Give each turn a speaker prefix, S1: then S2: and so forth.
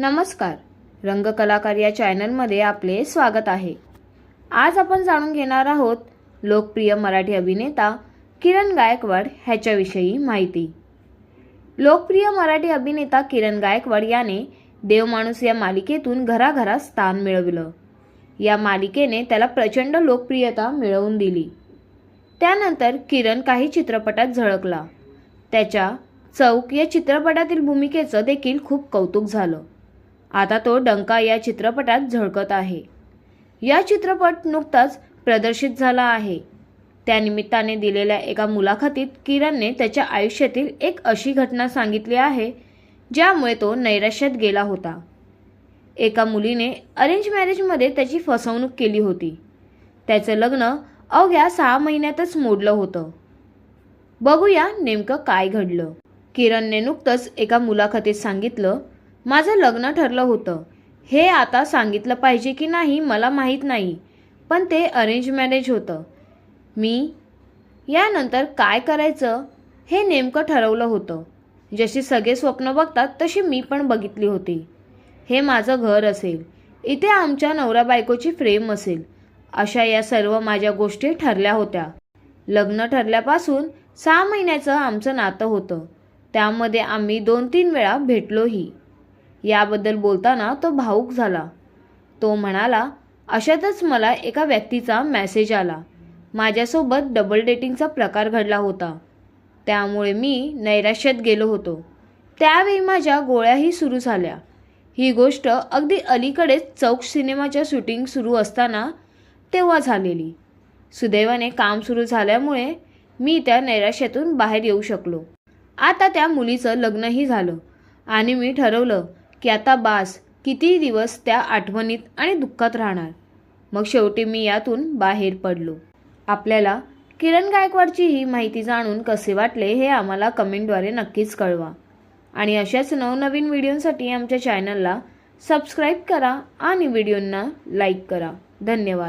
S1: नमस्कार. रंगकलाकार या चॅनलमध्ये आपले स्वागत आहे. आज आपण जाणून घेणार आहोत लोकप्रिय मराठी अभिनेता किरण गायकवाड ह्याच्याविषयी माहिती. लोकप्रिय मराठी अभिनेता किरण गायकवाड याने देवमाणूस या मालिकेतून घराघरात स्थान मिळवलं. या मालिकेने त्याला प्रचंड लोकप्रियता मिळवून दिली. त्यानंतर किरण काही चित्रपटात झळकला. त्याच्या चौक या चित्रपटातील भूमिकेचं देखील खूप कौतुक झालं. आता तो डंका या चित्रपटात झळकत आहे. या चित्रपट नुकताच प्रदर्शित झाला आहे. त्यानिमित्ताने दिलेल्या एका मुलाखतीत किरणने त्याच्या आयुष्यातील एक अशी घटना सांगितली आहे ज्यामुळे तो नैराश्यात गेला होता. एका मुलीने अरेंज मॅरेजमध्ये त्याची फसवणूक केली होती. त्याचं लग्न अवघ्या सहा महिन्यातच मोडलं होतं. बघूया नेमकं काय घडलं. किरणने नुकतंच एका मुलाखतीत सांगितलं माझं लग्न ठरलं होतं. हे आता सांगितलं पाहिजे की नाही मला माहीत नाही पण ते अरेंज मॅरेज होतं. मी? यानंतर काय करायचं? हे नेमकं ठरवलं होतं. जशी सगळे स्वप्न बघतात तशी मी पण बघितली होती. हे माझं घर असेल. इथे आमच्या नवरा बायकोची फ्रेम असेल. अशा या सर्व माझ्या गोष्टी ठरल्या होत्या. लग्न ठरल्यापासून सहा महिन्याचं आमचं नातं होतं. त्यामध्ये आम्ही दोन तीन वेळा भेटलोही. याबद्दल बोलताना तो भाऊक झाला. तो म्हणाला अशातच मला एका व्यक्तीचा मेसेज आला. माझ्यासोबत डबल डेटिंगचा प्रकार घडला होता. त्यामुळे मी नैराश्यात गेलो होतो. त्यावेळी माझ्या गोळ्याही सुरू झाल्या. ही गोष्ट अगदी अलीकडेच चौक सिनेमाच्या शूटिंग सुरू असताना तेव्हा झालेली. सुदैवाने काम सुरू झाल्यामुळे मी त्या नैराश्यातून बाहेर येऊ शकलो. आता त्या मुलीचं लग्नही झालं आणि मी ठरवलं की आता बास किती दिवस त्या आठवणीत आणि दुःखात राहणार? मग शेवटी मी यातून बाहेर पडलो. आपल्याला किरण गायकवाडची ही माहिती जाणून कसे वाटले हे आम्हाला कमेंटद्वारे नक्कीच कळवा. आणि अशाच नवनवीन व्हिडिओसाठी आमच्या चॅनलला सबस्क्राईब करा आणि व्हिडिओंना लाईक करा. धन्यवाद.